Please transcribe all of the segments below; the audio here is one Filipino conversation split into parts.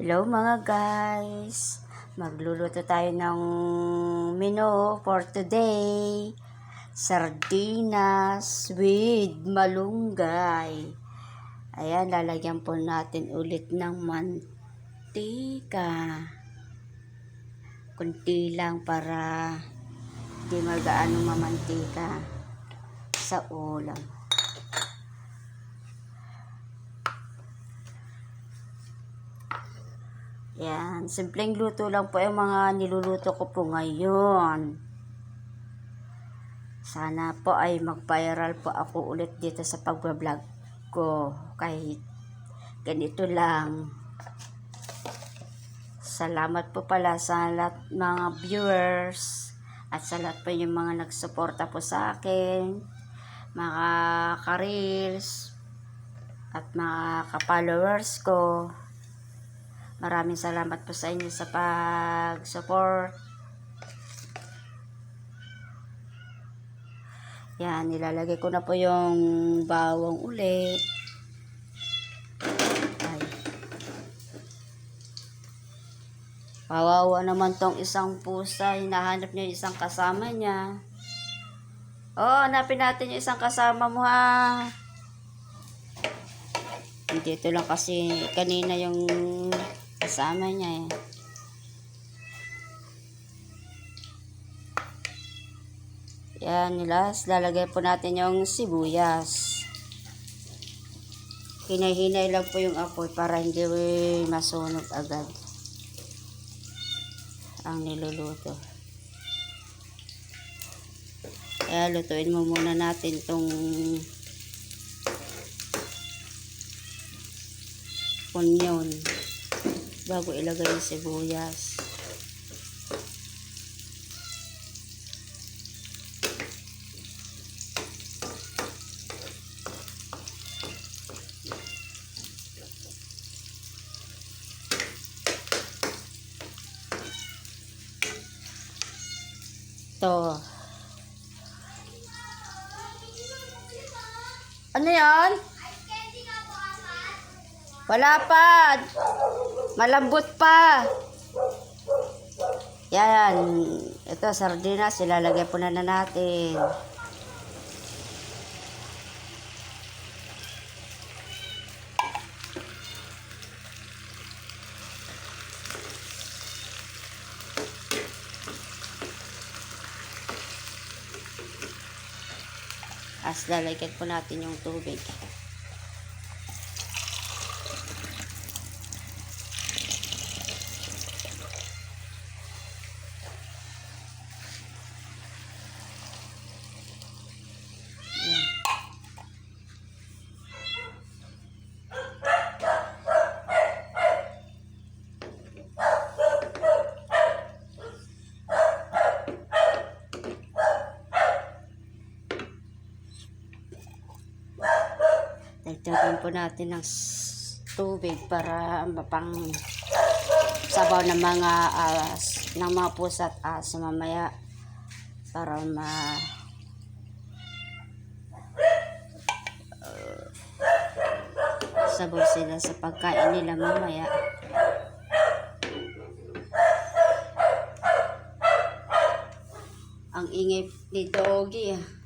Hello mga guys! Magluluto tayo ng menu for today. Sardinas with malunggay. Ayan, lalagyan po natin ulit ng mantika. Kunti lang para di magaano mamantika sa ulam. Yan, simpleng luto lang po yung mga niluluto ko po ngayon. Sana po ay mag-viral po ako ulit dito sa pagbablog ko. Kahit ganito lang. Salamat po pala sa lahat mga viewers at sa lahat po yung mga nagsuporta po sa akin. Mga ka-reels at mga ka-followers ko. Maraming salamat po sa inyo sa pag-support. Yan, nilalagay ko na po yung bawang uli. Ay. Kawawa naman tong isang pusa. Hinahanap niya isang kasama niya. Oh, hanapin natin yung isang kasama mo ha. Dito lang kasi kanina yung kasama niya eh. Yan, nilas. Lalagay po natin yung sibuyas. Hinay-hinay lang po yung apoy para hindi masunog agad ang niluluto. Kaya lutuin mo muna natin tong onion bago ilagay yung sibuyas. To. Ano yan? Wala pa. Malambot pa. Yan. Ito, sardinas. Ilalagay po na, na natin. As lalagyan po natin yung tubig. Dagdagan po natin ng tubig para mapang sabaw ng mga as ng mga pusa at aso mamaya para ma uh, sabaw sila sa pagkain nila mamaya. Ang ingay ni Doggy ah.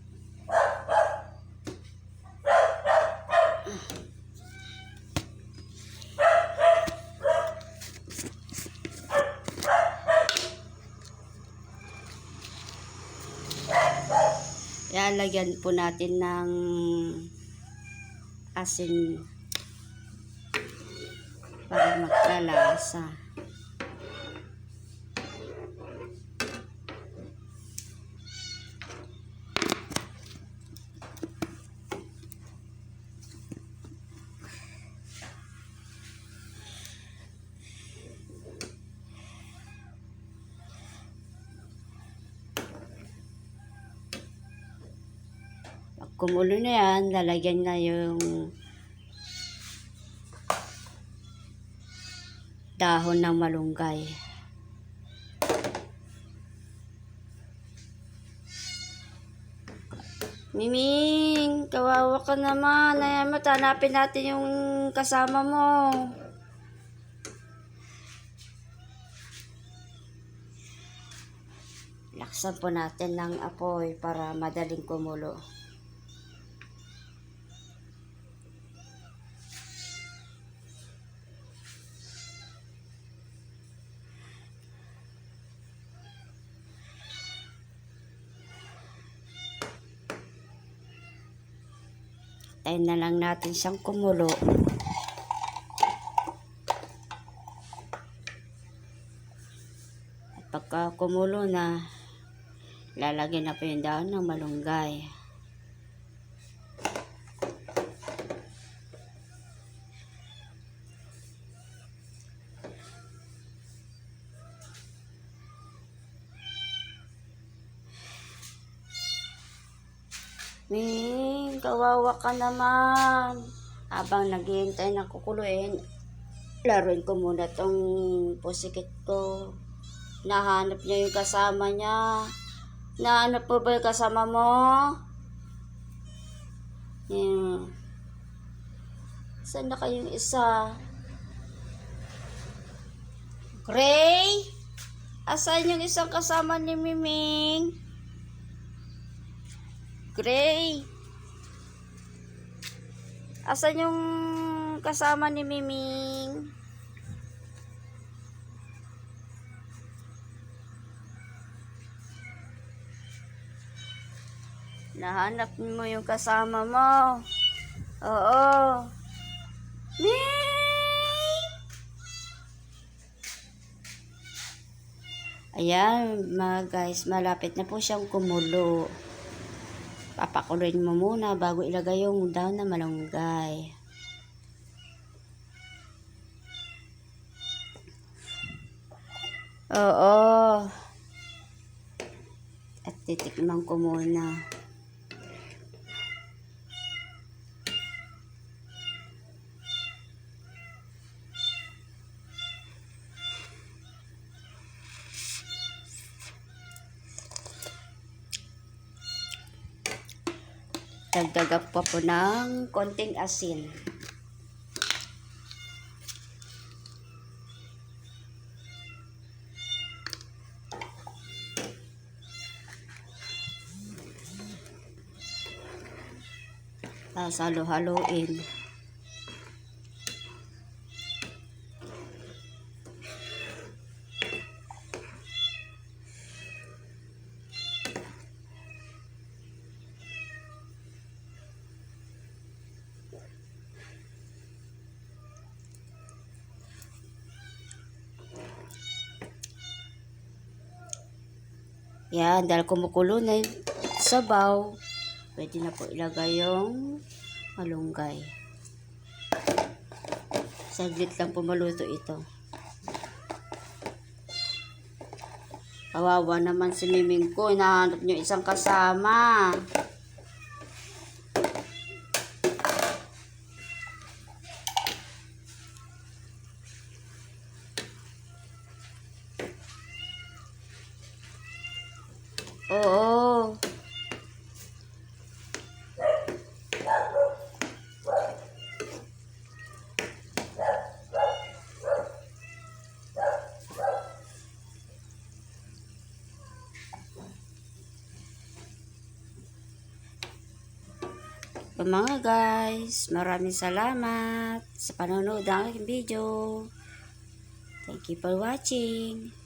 Lalagyan po natin ng asin para magkalasa. Kumulo na yan, lalagyan na yung dahon ng malunggay. Miming, kawawa ka naman. Ayan mo, natin yung kasama mo. Laksan po natin ng apoy para madaling kumulo. Tayo na lang natin siyang kumulo. At pagka kumulo na, lalagyan na po yung dahon ng malunggay. Kawawa ka naman. Habang naghihintay na kukuluin, laruin ko muna tong pusikit ko. Nahanap niya yung kasama niya. Nahanap po ba yung kasama mo? Yan. Saan na kayong isa? Gray? Asan yung isang kasama ni Miming? Gray? Asan yung kasama ni Miming? Nahanap mo yung kasama mo. Oo. Ming! Ayan, mga guys, malapit na po siyang kumulo. Papakuloyin mo muna bago ilagay yung daon na malunggay. Oo. At titikman ko muna. Dagdagan pa po ng konting asin. Tapos halo-haloin. Yan, dahil kumukulo na yung sabaw, pwede na po ilagay yung malunggay. Saglit lang po maluto ito. Kawawa naman si Miming ko, hinahanap niyo isang kasama. Oo. So, mga guys, maraming salamat sa panonood ng aking video. Thank you for watching.